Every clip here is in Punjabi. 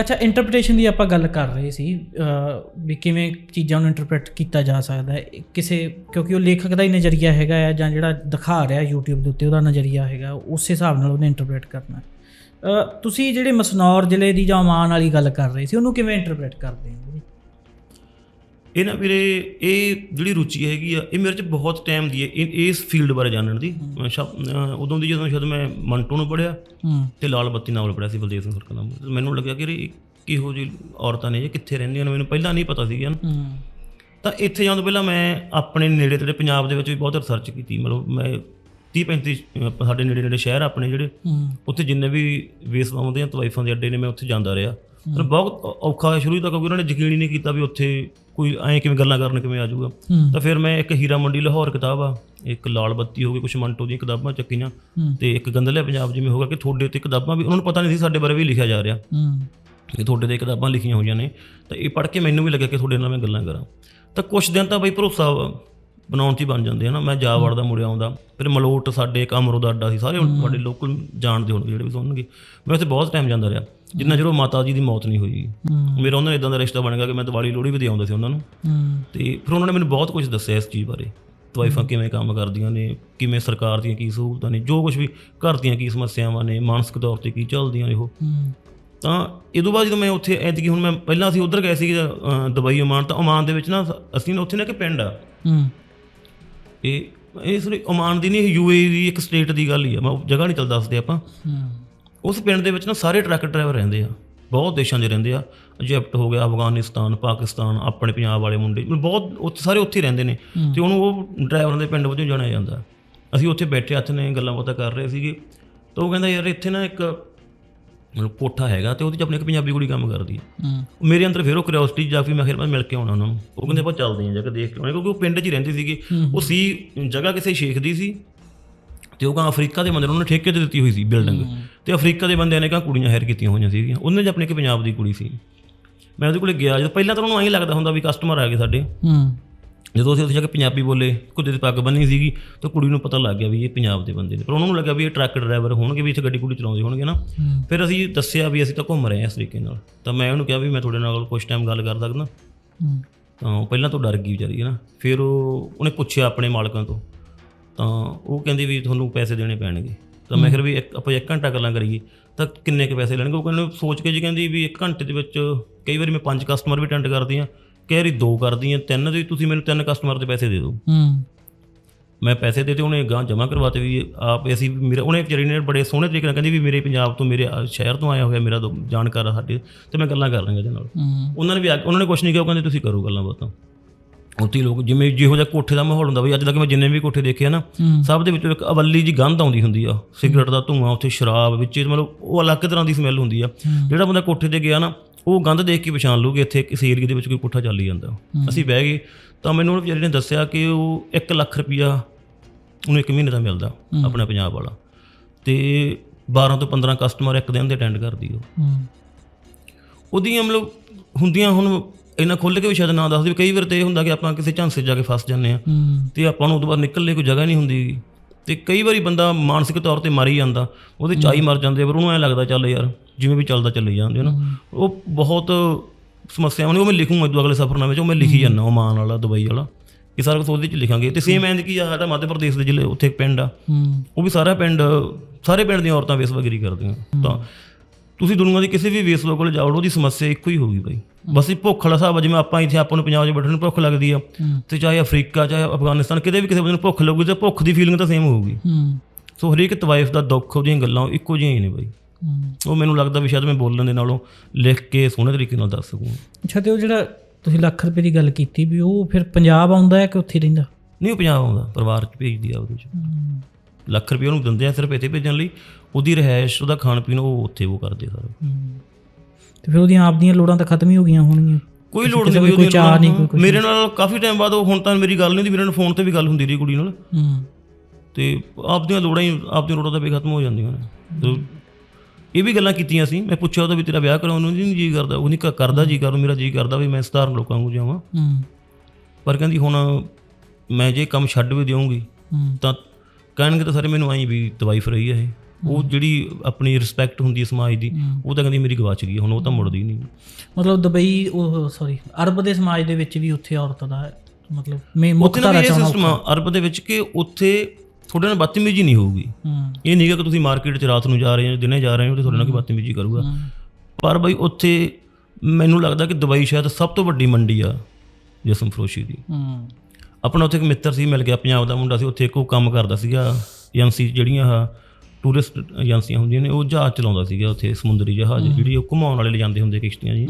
ਅੱਛਾ ਇੰਟਰਪ੍ਰੀਟੇਸ਼ਨ ਦੀ ਆਪਾਂ ਗੱਲ ਕਰ ਰਹੇ ਸੀ ਵੀ ਕਿਵੇਂ ਚੀਜ਼ਾਂ ਨੂੰ ਇੰਟਰਪ੍ਰੀਟ ਕੀਤਾ ਜਾ ਸਕਦਾ ਹੈ। ਕਿਸੇ, ਕਿਉਂਕਿ ਉਹ ਲੇਖਕ ਦਾ ਹੀ ਨਜ਼ਰੀਆ ਹੈਗਾ ਹੈ ਜਾਂ ਜਿਹੜਾ ਦਿਖਾ ਰਿਹਾ YouTube ਦੇ ਉੱਤੇ, ਉਹਦਾ ਨਜ਼ਰੀਆ ਹੈਗਾ, ਉਸ ਹਿਸਾਬ ਨਾਲ ਉਹਨੇ ਇੰਟਰਪ੍ਰੀਟ ਕਰਨਾ। ਤੁਸੀਂ ਜਿਹੜੇ ਮਸਨੌਰ ਜ਼ਿਲ੍ਹੇ ਦੀ ਜਾਂ ਓਮਾਨ ਵਾਲੀ ਗੱਲ ਕਰ ਰਹੇ ਸੀ, ਉਹਨੂੰ ਕਿਵੇਂ ਇੰਟਰਪ੍ਰੀਟ ਕਰਦੇ ਹੋ? ਇਹ ਨਾ ਵੀਰੇ ਇਹ ਜਿਹੜੀ ਰੁਚੀ ਹੈਗੀ ਆ ਇਹ ਮੇਰੇ 'ਚ ਬਹੁਤ ਟਾਈਮ ਦੀ ਹੈ। ਇਸ ਫੀਲਡ ਬਾਰੇ ਜਾਣਨ ਦੀ। ਉਦੋਂ ਦੀ ਜਦੋਂ ਸ਼ਾਇਦ ਮੈਂ ਮੰਟੋ ਨੂੰ ਪੜਿਆ ਤੇ ਲਾਲ ਬੱਤੀ ਨਾਵਲ ਪੜਿਆ ਸੀ ਬਲਦੇਵ ਸਿੰਘ ਸਰਕਲ ਦਾ। ਮੈਨੂੰ ਲੱਗਿਆ ਕਿ ਇਹ ਕਿਹੋ ਜਿਹੀ ਔਰਤਾਂ ਨੇ ਇਹ ਕਿੱਥੇ ਰਹਿੰਦੀਆਂ ਨੇ ਮੈਨੂੰ ਪਹਿਲਾਂ ਨਹੀਂ ਪਤਾ ਸੀਗਾ ਨਾ। ਤਾਂ ਇੱਥੇ ਜਾਣ ਤੋਂ ਪਹਿਲਾਂ ਮੈਂ ਆਪਣੇ ਨੇੜੇ ਤੇੜੇ ਪੰਜਾਬ ਦੇ ਵਿੱਚ ਵੀ ਬਹੁਤ ਰਿਸਰਚ ਕੀਤੀ। ਮਤਲਬ ਮੈਂ 30 35 ਅਹ ਸਾਡੇ ਨੇੜੇ ਨੇੜੇ ਸ਼ਹਿਰ ਆਪਣੇ ਜਿਹੜੇ। ਉੱਥੇ ਜਿੰਨੇ ਵੀ ਵੇਸ ਆਉਂਦੇ ਆ ਤਵਾਈਫਾਂ ਦੇ ਅੱਡੇ ਨੇ ਮੈਂ ਉੱਥੇ ਜਾਂਦਾ ਰਿਹਾ। ਪਰ ਬਹੁਤ ਔਖਾ ਹੋਇਆ ਸ਼ੁਰੂ ਤੋਂ ਕਿਉਂਕਿ ਉਹਨਾਂ ਨੇ ਯਕੀਨ ਹੀ ਨਹੀਂ ਕੀਤਾ ਵੀ ਉੱਥੇ ਕੋਈ ਐਂ ਕਿਵੇਂ ਗੱਲਾਂ ਕਰਨ ਕਿਵੇਂ ਆ ਜਾਊਗਾ। ਤਾਂ ਫਿਰ ਮੈਂ ਇੱਕ ਹੀਰਾ ਮੰਡੀ ਲਾਹੌਰ ਕਿਤਾਬ ਆ ਇੱਕ ਲਾਲ ਬੱਤੀ ਹੋ ਗਈ ਕੁਛ ਮੰਟੋ ਦੀਆਂ ਕਿਤਾਬਾਂ ਚੱਕੀਆਂ। ਤੇ ਇੱਕ ਗੰਦਲੇ ਪੰਜਾਬ ਜਿਵੇਂ ਹੋਗਾ ਕਿ ਤੁਹਾਡੇ ਤੇ ਕਿਤਾਬਾਂ ਵੀ ਉਹਨਾਂ ਨੂੰ ਪਤਾ ਨਹੀਂ ਸੀ ਸਾਡੇ ਬਾਰੇ ਵੀ ਲਿਖਿਆ ਜਾ ਰਿਹਾ। ਕਿ ਤੁਹਾਡੇ ਤੇ ਕਿਤਾਬਾਂ ਲਿਖੀਆਂ ਹੋਈਆਂ ਨੇ। ਤਾਂ ਇਹ ਪੜ੍ਹ ਕੇ ਮੈਨੂੰ ਵੀ ਲੱਗਿਆ ਕਿ ਤੁਹਾਡੇ ਨਾਲ ਮੈਂ ਗੱਲਾਂ ਕਰਾਂ। ਤਾਂ ਕੁਛ ਦਿਨ ਤਾਂ ਬਈ ਭਰੋਸਾ ਬਣਾਉਣ 'ਚ ਹੀ ਬਣ ਜਾਂਦੇ ਹਨਾ ਮੈਂ ਜਾ ਵੜਦਾ ਮੁੜਿਆ ਆਉਂਦਾ ਫਿਰ ਮਲੋਟ ਸਾਡੇ ਇੱਕ ਅਮਰੋ ਦਾ ਅੱਡਾ ਸੀ ਸਾਰੇ ਤੁਹਾਡੇ ਲੋਕਲ ਜਾਣਦੇ ਹੋਣਗੇ ਜਿਹੜੇ ਵੀ ਸੁਣਨਗੇ। ਮੈਂ ਉੱਥੇ ਬਹੁਤ ਟਾਈਮ ਜਾਂਦਾ ਰਿਹਾ। ਜਿੰਨਾ ਚਿਰ ਉਹ ਮਾਤਾ ਜੀ ਦੀ ਮੌਤ ਨਹੀਂ ਹੋਈ ਮੇਰਾ ਉਹਨਾਂ ਨਾਲ ਇਦਾਂ ਦਾ ਰਿਸ਼ਤਾ ਬਣ ਗਿਆ ਕਿ ਮੈਂ ਦੀਵਾਲੀ ਲੋਹੜੀ ਵੀ ਦੇ ਆਉਂਦਾ ਸੀ ਉਹਨਾਂ ਨੂੰ। ਤੇ ਫਿਰ ਉਹਨਾਂ ਨੇ ਮੈਨੂੰ ਬਹੁਤ ਕੁਝ ਦੱਸਿਆ ਇਸ ਚੀਜ਼ ਬਾਰੇ। ਤਵਾਈਫਾਂ ਕਿਵੇਂ ਕੰਮ ਕਰਦੀਆਂ ਨੇ ਕਿਵੇਂ ਸਰਕਾਰ ਦੀਆਂ ਕੀ ਸਹੂਲਤਾਂ ਨੇ ਜੋ ਕੁਝ ਵੀ ਘਰ ਦੀਆਂ ਕੀ ਸਮੱਸਿਆਵਾਂ ਨੇ ਮਾਨਸਿਕ ਤੌਰ ਤੇ ਕੀ ਚੱਲਦੀਆਂ ਨੇ ਉਹ। ਤਾਂ ਇਹ ਤੋਂ ਬਾਅਦ ਜਦੋਂ ਮੈਂ ਉੱਥੇ ਐਤਕੀ ਹੁਣ ਮੈਂ ਪਹਿਲਾਂ ਅਸੀਂ ਉਧਰ ਗਏ ਸੀ ਦੁਬਈ ਓਮਾਨ ਤਾਂ ਓਮਾਨ ਦੇ ਵਿੱਚ ਨਾ ਅਸੀਂ ਉੱਥੇ ਨਾ ਇੱਕ ਪਿੰਡ ਆ। ਹੂੰ ਇਹ ਇਹ ਸਿਰਫ ਓਮਾਨ ਦੀ ਨਹੀਂ ਯੂਏ ਦੀ ਇੱਕ ਸਟੇਟ ਦੀ ਗੱਲ ਹੀ ਆ। ਮੈਂ ਉਹ ਜਗ੍ਹਾ ਨਹੀਂ ਚੱਲ ਦੱਸਦੇ ਆਪਾਂ। ਉਸ ਪਿੰਡ ਦੇ ਵਿੱਚ ਨਾ ਸਾਰੇ ਟਰੱਕ ਡਰਾਈਵਰ ਰਹਿੰਦੇ ਆ। ਬਹੁਤ ਦੇਸ਼ਾਂ ਦੇ ਰਹਿੰਦੇ ਆ। ਇਜਿਪਟ ਹੋ ਗਿਆ ਅਫਗਾਨਿਸਤਾਨ ਪਾਕਿਸਤਾਨ ਆਪਣੇ ਪੰਜਾਬ ਵਾਲੇ ਮੁੰਡੇ। ਬਹੁਤ ਉੱਥੇ ਸਾਰੇ ਉੱਥੇ ਰਹਿੰਦੇ ਨੇ। ਤੇ ਉਹਨੂੰ ਉਹ ਡਰਾਈਵਰਾਂ ਦੇ ਪਿੰਡ ਵਜੋਂ ਜਾਣਿਆ ਜਾਂਦਾ। ਅਸੀਂ ਉੱਥੇ ਬੈਠੇ ਹੱਥ ਨੇ ਗੱਲਾਂ ਬਾਤਾਂ ਕਰ ਰਹੇ ਸੀਗੇ। ਤਾਂ ਉਹ ਕਹਿੰਦਾ ਯਾਰ ਇੱਥੇ ਨਾ ਇੱਕ ਮਤਲਬ ਕੋਠਾ ਹੈਗਾ ਤੇ ਉਹਦੇ 'ਚ ਆਪਣੀ ਇੱਕ ਪੰਜਾਬੀ ਕੁੜੀ ਕੰਮ ਕਰਦੀ ਹੈ। ਮੇਰੇ ਅੰਦਰ ਫਿਰ ਉਹ ਕਿਉਰਿਓਸਿਟੀ ਜਾ ਕੇ ਮੈਂ ਫਿਰ ਮੈਂ ਮਿਲ ਕੇ ਆਉਣਾ ਉਹਨਾਂ ਨੂੰ। ਉਹ ਕਹਿੰਦੇ ਆਪਾਂ ਚੱਲਦੇ ਹਾਂ ਜਗ੍ਹਾ ਦੇਖ ਕੇ ਆਉਣੇ ਕਿਉਂਕਿ ਉਹ ਪਿੰਡ 'ਚ ਹੀ ਰਹਿੰਦੇ ਸੀਗੇ। ਉਹ ਸੀ ਜਗ੍ਹਾ ਕਿਸੇ ਸ਼ੇਖ ਦੀ ਸੀ। ਤੇ ਉਹ ਕਹਾਂ ਅਫਰੀਕਾ ਦੇ ਬੰਦੇ ਨੂੰ ਉਹਨੇ ਠੇਕੇ ਤੇ ਦਿੱਤੀ ਹੋਈ ਸੀ ਬਿਲਡਿੰਗ ਤੇ ਅਫਰੀਕਾ ਦੇ ਬੰਦਿਆਂ ਨੇ ਕਹਾਂ ਕੁੜੀਆਂ ਹਾਇਰ ਕੀਤੀਆਂ ਹੋਈਆਂ ਸੀਗੀਆਂ। ਉਹਨੇ ਜ ਆਪਣੇ ਕਿ ਪੰਜਾਬ ਦੀ ਕੁੜੀ ਸੀ। ਮੈਂ ਉਹਦੇ ਕੋਲੇ ਗਿਆ ਜਦੋਂ ਪਹਿਲਾਂ ਤਾਂ ਉਹਨੂੰ ਐਂ ਲੱਗਦਾ ਹੁੰਦਾ ਵੀ ਕਸਟਮਰ ਆ ਗਏ ਸਾਡੇ। ਹੂੰ। ਜਦੋਂ ਅਸੀਂ ਉੱਥੇ ਜਾ ਕੇ ਪੰਜਾਬੀ ਬੋਲੇ ਕੁੱਤੇ ਦੀ ਪੱਗ ਬੰਨੀ ਸੀਗੀ ਤਾਂ ਕੁੜੀ ਨੂੰ ਪਤਾ ਲੱਗ ਗਿਆ ਵੀ ਇਹ ਪੰਜਾਬ ਦੇ ਬੰਦੇ ਨੇ। ਪਰ ਉਹਨਾਂ ਨੂੰ ਲੱਗਾ ਵੀ ਇਹ ਟਰੱਕ ਡਰਾਈਵਰ ਹੋਣਗੇ ਵੀ ਇੱਥੇ ਗੱਡੀ ਗੁੱਡੀ ਚਲਾਉਂਦੇ ਹੋਣਗੇ ਨਾ। ਫਿਰ ਅਸੀਂ ਦੱਸਿਆ ਵੀ ਅਸੀਂ ਤਾਂ ਘੁੰਮ ਰਹੇ ਹਾਂ ਇਸ ਤਰੀਕੇ ਨਾਲ। ਤਾਂ ਮੈਂ ਉਹਨੂੰ ਕਿਹਾ ਵੀ ਮੈਂ ਤੁਹਾਡੇ ਨਾਲ ਕੁਝ ਟਾਈਮ ਗੱਲ ਕਰ ਸਕਦਾ। ਤਾਂ ਉਹ ਪਹਿਲਾਂ ਤੋਂ ਡਰ ਗਈ ਵਿਚਾਰੀ ਹੈ ਨਾ। ਫਿਰ ਉਹ ਉਹਨੇ ਪੁੱਛਿਆ ਆਪਣੇ ਮਾਲਕਾਂ ਤੋਂ। ਤਾਂ ਉਹ ਕਹਿੰਦੀ ਵੀ ਤੁਹਾਨੂੰ ਪੈਸੇ ਦੇਣੇ ਪੈਣਗੇ। ਤਾਂ ਮੈਂ ਫਿਰ ਵੀ ਇੱਕ ਆਪਾਂ ਇੱਕ ਘੰਟਾ ਗੱਲਾਂ ਕਰੀਏ ਤਾਂ ਕਿੰਨੇ ਕੁ ਪੈਸੇ ਲੈਣਗੇ? ਉਹ ਕਹਿੰਦੇ ਸੋਚ ਕੇ ਜੀ ਕਹਿੰਦੀ ਵੀ ਇੱਕ ਘੰਟੇ ਦੇ ਵਿੱਚ ਕਈ ਵਾਰੀ ਮੈਂ ਪੰਜ ਕਸਟਮਰ ਵੀ ਅਟੈਂਡ ਕਰਦੀ ਹਾਂ। ਕਈ ਵਾਰੀ ਦੋ ਕਰਦੀ ਹਾਂ ਤਿੰਨ ਦੇ ਤੁਸੀਂ ਮੈਨੂੰ ਤਿੰਨ ਕਸਟਮਰ ਦੇ ਪੈਸੇ ਦੇ ਦਿਓ। ਹੂੰ। ਮੈਂ ਪੈਸੇ ਦੇ ਤੇ ਉਹਨੇ ਗਾਂ ਜਮ੍ਹਾਂ ਕਰਵਾਤੇ ਵੀ ਆਪ ਅਸੀਂ ਮੇਰੇ ਉਹਨੇ ਵਿਚਾਰੀ ਨੇ ਬੜੇ ਸੋਹਣੇ ਤਰੀਕੇ ਨਾਲ ਕਹਿੰਦੀ ਵੀ ਮੇਰੇ ਪੰਜਾਬ ਤੋਂ ਮੇਰੇ ਸ਼ਹਿਰ ਤੋਂ ਆਇਆ ਹੋਇਆ ਮੇਰਾ ਜਾਣਕਾਰ ਆ ਸਾਡੇ ਤੇ ਮੈਂ ਗੱਲਾਂ ਕਰ ਲਾਂਗਾ ਇਹਦੇ ਨਾਲ। ਹੂੰ। ਉਹਨਾਂ ਨੇ ਵੀ ਉਹਨਾਂ ਨੇ ਕੁਝ ਨਹੀਂ ਕਿਹਾ ਕਹਿੰਦੇ ਤੁਸੀਂ ਕਰੋ ਗੱਲਾਂ ਬਾਤਾਂ। ਉੱਥੇ ਲੋਕ ਜਿਵੇਂ ਜਿਹੋ ਜਿਹਾ ਕੋਠੇ ਦਾ ਮਾਹੌਲ ਹੁੰਦਾ ਬਈ ਅੱਜ ਤੱਕ ਮੈਂ ਜਿੰਨੇ ਵੀ ਕੋਠੇ ਦੇਖੇ ਆ ਨਾ। ਸਭ ਦੇ ਵਿੱਚੋਂ ਇੱਕ ਅਵੱਲੀ ਜੀ ਗੰਧ ਆਉਂਦੀ ਹੁੰਦੀ ਆ। ਸਿਗਰਟ ਦਾ ਧੂਆਂ ਉੱਥੇ ਸ਼ਰਾਬ ਵਿੱਚ ਮਤਲਬ ਉਹ ਅਲੱਗ ਤਰ੍ਹਾਂ ਦੀ ਸਮੈਲ ਹੁੰਦੀ ਆ। ਜਿਹੜਾ ਬੰਦਾ ਕੋਠੇ ਤੇ ਗਿਆ ਨਾ ਉਹ ਗੰਧ ਦੇਖ ਕੇ ਪਛਾਣ ਲੂਗੇ ਇੱਥੇ ਕਿਸੇ ਏਰੀਏ ਦੇ ਵਿੱਚ ਕੋਈ ਕੋਠਾ ਚੱਲ ਹੀ। ਜਾਂਦਾ ਅਸੀਂ ਬਹਿ ਗਏ ਤਾਂ ਮੈਨੂੰ ਉਹ ਵਿਚਾਰੀ ਨੇ ਦੱਸਿਆ ਕਿ ਉਹ 1 ਲੱਖ ਰੁਪਿਆ ਉਹਨੂੰ ਇੱਕ ਮਹੀਨੇ ਦਾ ਮਿਲਦਾ ਆਪਣਾ ਪੰਜਾਬ ਵਾਲਾ। ਤੇ 12 ਤੋਂ 15 ਕਸਟਮਰ ਇੱਕ ਦਿਨ ਦੇ ਅਟੈਂਡ ਕਰਦੀ ਉਹ। ਉਹਦੀਆਂ ਮਤਲਬ ਹੁੰਦੀਆਂ ਹੁਣ ਇੰਨਾ ਖੁੱਲ੍ਹ ਕੇ ਵੀ ਸ਼ਾਇਦ ਨਾ ਦੱਸਦੀ ਕਈ ਵਾਰ ਤੇ ਇਹ ਹੁੰਦਾ ਕਿ ਆਪਾਂ ਕਿਸੇ ਝਾਂਸੇ ਜਾ ਕੇ ਫਸ ਜਾਂਦੇ ਆ ਤੇ ਆਪਾਂ ਨੂੰ ਉਦੋਂ ਬਾਅਦ ਨਿਕਲਣ ਲਈ ਕੋਈ ਜਗ੍ਹਾ ਨਹੀਂ ਹੁੰਦੀ। ਤੇ ਕਈ ਵਾਰੀ ਬੰਦਾ ਮਾਨਸਿਕ ਤੌਰ ਤੇ ਮਰ ਹੀ ਜਾਂਦਾ ਉਹਦੇ ਚਾਈ ਮਰ ਜਾਂਦੇ ਪਰ ਉਹਨੂੰ ਐ ਲੱਗਦਾ ਚੱਲ ਯਾਰ ਜਿਵੇਂ ਵੀ ਚੱਲਦਾ ਚੱਲੀ ਜਾਂਦੇ ਨਾ। ਉਹ ਬਹੁਤ ਸਮੱਸਿਆਵਾਂ ਨੇ ਉਹ ਮੈਂ ਲਿਖੂੰਗਾ ਇਦੋਂ ਅਗਲੇ ਸਫ਼ਰਨਾਮੇ 'ਚ ਉਹ ਮੈਂ ਲਿਖੀ ਜਾਂਦਾ ਓਮਾਨ ਵਾਲਾ ਦੁਬਈ ਵਾਲਾ। ਇਹ ਸਾਰਾ ਕੁਝ ਉਹਦੇ 'ਚ ਲਿਖਾਂਗੇ। ਤੇ ਸੇਮ ਐਂਡ ਕੀ ਆ ਸਾਡਾ ਮੱਧ ਪ੍ਰਦੇਸ਼ ਦੇ ਜ਼ਿਲ੍ਹੇ ਉੱਥੇ ਇੱਕ ਪਿੰਡ ਆ। ਉਹ ਵੀ ਸਾਰਾ ਪਿੰਡ ਸਾਰੇ ਪਿੰਡ ਦੀਆਂ ਔਰਤਾਂ ਵੇਸਵਾਗਿਰੀ ਕਰਦੀਆਂ। ਤਾਂ ਤੁਸੀਂ ਦੁਨੀਆ ਦੀ ਕਿਸੇ ਵੀ ਵੇਸਵਾ ਕੋਲ ਜਾਓ ਉਹਦੀ ਸਮੱਸਿਆ ਇੱਕੋ ਹੀ ਹੋਊਗੀ ਬਾਈ। ਬਸ ਇਹ ਭੁੱਖ ਵਾਲਾ ਹਿਸਾਬ ਜਿਵੇਂ ਆਪਾਂ ਇੱਥੇ ਆਪਾਂ ਨੂੰ ਪੰਜਾਬ 'ਚ ਬੈਠਣ ਨੂੰ ਭੁੱਖ ਲੱਗਦੀ ਆ ਤੇ ਚਾਹੇ ਅਫਰੀਕਾ ਚਾਹੇ ਅਫਗਾਨਿਸਤਾਨ ਕਿਤੇ ਵੀ ਕਿਸੇ ਬੰਦੇ ਨੂੰ ਭੁੱਖ ਲੱਗੂਗੀ ਤੇ ਭੁੱਖ ਦੀ ਫੀਲਿੰਗ ਤਾਂ ਸੇਮ ਹੋਊਗੀ। ਹੂੰ। ਸੋ ਹਰੇਕ ਤਵਾਈਫ ਦਾ ਦੁੱਖ ਉਹਦੀਆਂ ਗੱਲਾਂ ਇੱਕੋ ਜਿਹੀਆਂ ਹੀ ਨੇ ਬਾਈ। ਹੂੰ। ਉਹ ਮੈਨੂੰ ਲੱਗਦਾ ਵੀ ਸ਼ਾਇਦ ਮੈਂ ਬੋਲਣ ਦੇ ਨਾਲੋਂ ਲਿਖ ਕੇ ਸੋਹਣੇ ਤਰੀਕੇ ਨਾਲ ਦੱਸ ਸਕੂੰ। ਅੱਛਾ ਤੇ ਉਹ ਜਿਹੜਾ ਤੁਸੀਂ ਲੱਖ ਰੁਪਏ ਦੀ ਗੱਲ ਕੀਤੀ ਵੀ ਉਹ ਫਿਰ ਪੰਜਾਬ ਆਉਂਦਾ ਹੈ ਕਿ ਉੱਥੇ ਰਹਿੰਦਾ? ਨਹੀਂ ਉਹ ਪੰਜਾਬ ਆਉਂਦਾ ਪਰਿਵਾਰ 'ਚ ਭੇਜਦੀ ਆ ਉਹਦੇ 'ਚ। ਲੱਖ ਰੁਪਏ ਉਹਨੂੰ ਦਿੰਦੇ ਆ ਸਿਰਫ ਇੱਥੇ ਭੇਜਣ ਲਈ ਉਹਦੀ ਰਹਿائش ਉਹਦਾ ਖਾਣ ਪੀਣ ਉਹ ਉੱਥੇ ਉਹ ਕਰਦੇ ਸਾਰਾ। ਹੂੰ। ਤੇ ਫਿਰ ਉਹਦੀਆਂ ਆਪਦੀਆਂ ਲੋੜਾਂ ਤਾਂ ਖਤਮ ਹੀ ਹੋ ਗਈਆਂ ਹੋਣਗੀਆਂ। ਕੋਈ ਲੋੜ ਨਹੀਂ ਕੋਈ ਚਾਅ ਨਹੀਂ, ਕੋਈ ਕੁਛ ਮੇਰੇ ਨਾਲ ਕਾਫੀ ਟਾਈਮ ਬਾਅਦ ਉਹ ਹੁਣ ਤਾਂ ਮੇਰੀ ਗੱਲ ਨਹੀਂ ਹੁੰਦੀ ਮੇਰੇ ਨਾਲ ਫੋਨ ਤੇ ਵੀ ਗੱਲ ਹੁੰਦੀ ਰਹੀ ਕੁੜੀ ਨਾਲ। ਹੂੰ। ਤੇ ਆਪਦੀਆਂ ਲੋੜਾਂ ਹੀ ਆਪਦੀਆਂ ਲੋੜਾਂ ਤਾਂ ਵੀ ਖਤਮ ਹੋ ਜਾਂਦੀਆਂ ਨੇ। ਇਹ ਵੀ ਗੱਲਾਂ ਕੀਤੀਆਂ ਸੀ। ਮੈਂ ਪੁੱਛਿਆ ਉਹਦਾ ਵੀ ਤੇਰਾ ਵਿਆਹ ਕਰਾਉਣ ਨੂੰ ਨਹੀਂ ਜੀ ਕਰਦਾ ਉਹ ਨਹੀਂ ਕਰਦਾ ਜੀ ਕਰ ਮੇਰਾ ਜੀ ਕਰਦਾ ਵੀ ਮੈਂ ਸਧਾਰਨ ਲੋਕਾਂ ਨੂੰ ਜਾਵਾਂ। ਹੂੰ। ਪਰ ਕਹਿੰਦੀ ਹੁਣ ਮੈਂ ਜੇ ਕੰਮ ਛੱਡ ਵੀ ਦਿਆਂਗੀ ਹੂੰ। ਤਾਂ ਕਹਿਣਗੇ ਤਾਂ ਸਾਰੇ ਮੈਨੂੰ ਆਈ ਵੀ ਤਵਾਈਫ ਰਹੀ ਹੈ ਇਹ। ਉਹ ਜਿਹੜੀ ਆਪਣੀ ਰਿਸਪੈਕਟ ਹੁੰਦੀ ਹੈ ਸਮਾਜ ਦੀ। ਉਹ ਤਾਂ ਕਹਿੰਦੀ ਮੇਰੀ ਗਵਾਚ ਗਈ ਹੁਣ ਉਹ ਤਾਂ ਮੁੜਦੀ ਨਹੀਂ। ਮਤਲਬ ਦੁਬਈ ਉਹ ਸੌਰੀ ਅਰਬ ਦੇ ਸਮਾਜ ਦੇ ਵਿੱਚ ਵੀ ਉੱਥੇ ਔਰਤ ਦਾ ਮਤਲਬ ਮੇ ਮੁੱਖ ਇਹ ਚਾਹਣਾ ਸਿਸਟਮ ਅਰਬ ਦੇ ਵਿੱਚ ਕਿ ਉੱਥੇ ਤੁਹਾਡੇ ਨਾਲ ਬਦਤਮੀਜ਼ੀ ਨਹੀਂ ਹੋਊਗੀ। ਇਹ ਨਹੀਂ ਕਿ ਤੁਸੀਂ ਮਾਰਕੀਟ 'ਚ ਰਾਤ ਨੂੰ ਜਾ ਰਹੇ ਹੋ ਦਿਨੇ ਜਾ ਰਹੇ ਹੋ ਤੇ ਤੁਹਾਡੇ ਨਾਲ ਕੋਈ ਬਦਤਮੀਜ਼ੀ ਕਰੂਗਾ। ਪਰ ਬਈ ਉੱਥੇ ਮੈਨੂੰ ਲੱਗਦਾ ਕਿ ਦੁਬਈ ਸ਼ਾਇਦ ਸਭ ਤੋਂ ਵੱਡੀ ਮੰਡੀ ਆ ਜਿਸਮ ਫਰੋਸ਼ੀ ਦੀ। ਆਪਣਾ ਉੱਥੇ ਇੱਕ ਮਿੱਤਰ ਸੀ ਮਿਲ ਗਿਆ ਪੰਜਾਬ ਦਾ ਮੁੰਡਾ ਸੀ ਉੱਥੇ ਇੱਕ ਉਹ ਕੰਮ ਕਰਦਾ ਸੀਗਾ ਏਜੰਸੀ ਜਿਹੜੀਆਂ ਆ ਟੂਰਿਸਟ ਏਜੰਸੀਆਂ ਹੁੰਦੀਆਂ ਨੇ ਉਹ ਜਹਾਜ਼ ਚਲਾਉਂਦਾ ਸੀਗਾ ਉੱਥੇ ਸਮੁੰਦਰੀ ਜਹਾਜ਼ ਜਿਹੜੀ ਉਹ ਘੁਮਾਉਣ ਵਾਲੇ ਲਿਜਾਂਦੇ ਹੁੰਦੇ ਕਿਸ਼ਤੀਆਂ ਜੀ।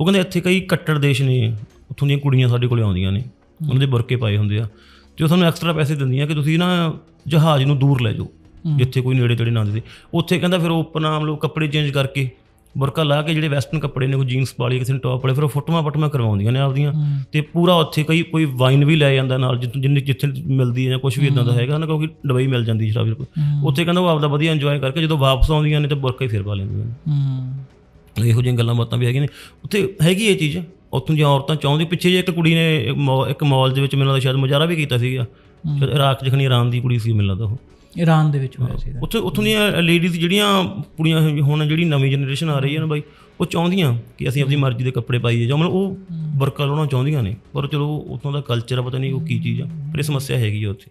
ਉਹ ਕਹਿੰਦੇ ਇੱਥੇ ਕਈ ਕੱਟੜ ਦੇਸ਼ ਨੇ ਉੱਥੋਂ ਦੀਆਂ ਕੁੜੀਆਂ ਸਾਡੇ ਕੋਲੇ ਆਉਂਦੀਆਂ ਨੇ ਉਹਨਾਂ ਦੇ ਬੁਰਕੇ ਪਾਏ ਹੁੰਦੇ ਆ। ਤੇ ਉਹ ਸਾਨੂੰ ਐਕਸਟਰਾ ਪੈਸੇ ਦਿੰਦੀਆਂ ਕਿ ਤੁਸੀਂ ਨਾ ਜਹਾਜ਼ ਨੂੰ ਦੂਰ ਲੈ ਜਾਓ ਜਿੱਥੇ ਕੋਈ ਨੇੜੇ ਤੇੜੇ ਨਾ ਦਿਸੇ ਉੱਥੇ ਕਹਿੰਦਾ ਫਿਰ ਉਹ ਆਪਣਾ ਮਤਲਬ ਕੱਪੜੇ ਚੇਂਜ ਕਰਕੇ ਬੁਰਕਾ ਲਾ ਕੇ ਜਿਹੜੇ ਵੈਸਟਰਨ ਕੱਪੜੇ ਨੇ ਕੋਈ ਜੀਨਸ ਪਾ ਲਈ ਕਿਸੇ ਨੇ ਟੌਪ ਵਾਲੇ ਫਿਰ ਉਹ ਫੋਟੋਆਂ ਫਟਮਾ ਕਰਵਾਉਂਦੀਆਂ ਨੇ ਆਪਦੀਆਂ। ਤੇ ਪੂਰਾ ਉੱਥੇ ਕਈ ਕੋਈ ਵਾਈਨ ਵੀ ਲੈ ਜਾਂਦਾ ਨਾਲ ਜਿੱਥੋਂ ਜਿੰਨੀ ਜਿੱਥੇ ਮਿਲਦੀ ਹੈ ਜਾਂ ਕੁਝ ਵੀ ਇਦਾਂ ਦਾ ਹੈਗਾ ਨਾ ਕਿਉਂਕਿ ਡਬਈ ਮਿਲ ਜਾਂਦੀ ਸ਼ਰਾਬ ਬਿਲਕੁਲ। ਉੱਥੇ ਕਹਿੰਦਾ ਉਹ ਆਪਦਾ ਵਧੀਆ ਇੰਜੋਏ ਕਰਕੇ ਜਦੋਂ ਵਾਪਸ ਆਉਂਦੀਆਂ ਨੇ ਤੇ ਬੁਰਕਾ ਹੀ ਫਿਰ ਪਾ ਲੈਂਦੀਆਂ ਨੇ। ਇਹੋ ਜਿਹੀਆਂ ਗੱਲਾਂ ਬਾਤਾਂ ਵੀ ਹੈਗੀਆਂ ਨੇ। ਉੱਥੇ ਹੈਗੀ ਇਹ ਚੀਜ਼ ਉੱਥੋਂ ਦੀਆਂ ਔਰਤਾਂ ਚਾਹੁੰਦੀ ਪਿੱਛੇ ਜੇ ਇੱਕ ਕੁੜੀ ਨੇ ਇੱਕ ਮਾਲ ਦੇ ਵਿੱਚ ਮੈਨੂੰ ਲੱਗਦਾ ਸ਼ਾਇਦ ਮੁਜ਼ਾਹਰਾ ਵੀ ਕੀਤਾ ਸੀਗਾ। ਇਰਾਕ ਜਖਣੀ ਇਰਾਨ ਦੀ ਕੁੜੀ ਸੀ ਮੈਨੂੰ ਲੱਗਦਾ ਉਹ। ਈਰਾਨ ਦੇ ਵਿੱਚ ਹੋਇਆ ਸੀ ਇਹਦਾ। ਉੱਥੇ ਉੱਥੋਂ ਦੀਆਂ ਲੇਡੀਜ਼ ਜਿਹੜੀਆਂ ਕੁੜੀਆਂ ਹੁਣ ਜਿਹੜੀ ਨਵੀਂ ਜਨਰੇਸ਼ਨ ਆ ਰਹੀ ਹੈ ਨਾ ਬਾਈ ਉਹ ਚਾਹੁੰਦੀਆਂ ਕਿ ਅਸੀਂ ਆਪਣੀ ਮਰਜ਼ੀ ਦੇ ਕੱਪੜੇ ਪਾਈਏ ਜਾਂ ਮਤਲਬ ਉਹ ਬਰਕਾ ਲਾਉਣਾ ਚਾਹੁੰਦੀਆਂ ਨੇ ਪਰ ਚਲੋ ਉੱਥੋਂ ਦਾ ਕਲਚਰ ਆ ਪਤਾ ਨਹੀਂ ਉਹ ਕੀ ਚੀਜ਼ ਆ ਪਰ ਇਹ ਸਮੱਸਿਆ ਹੈਗੀ ਆ ਉੱਥੇ।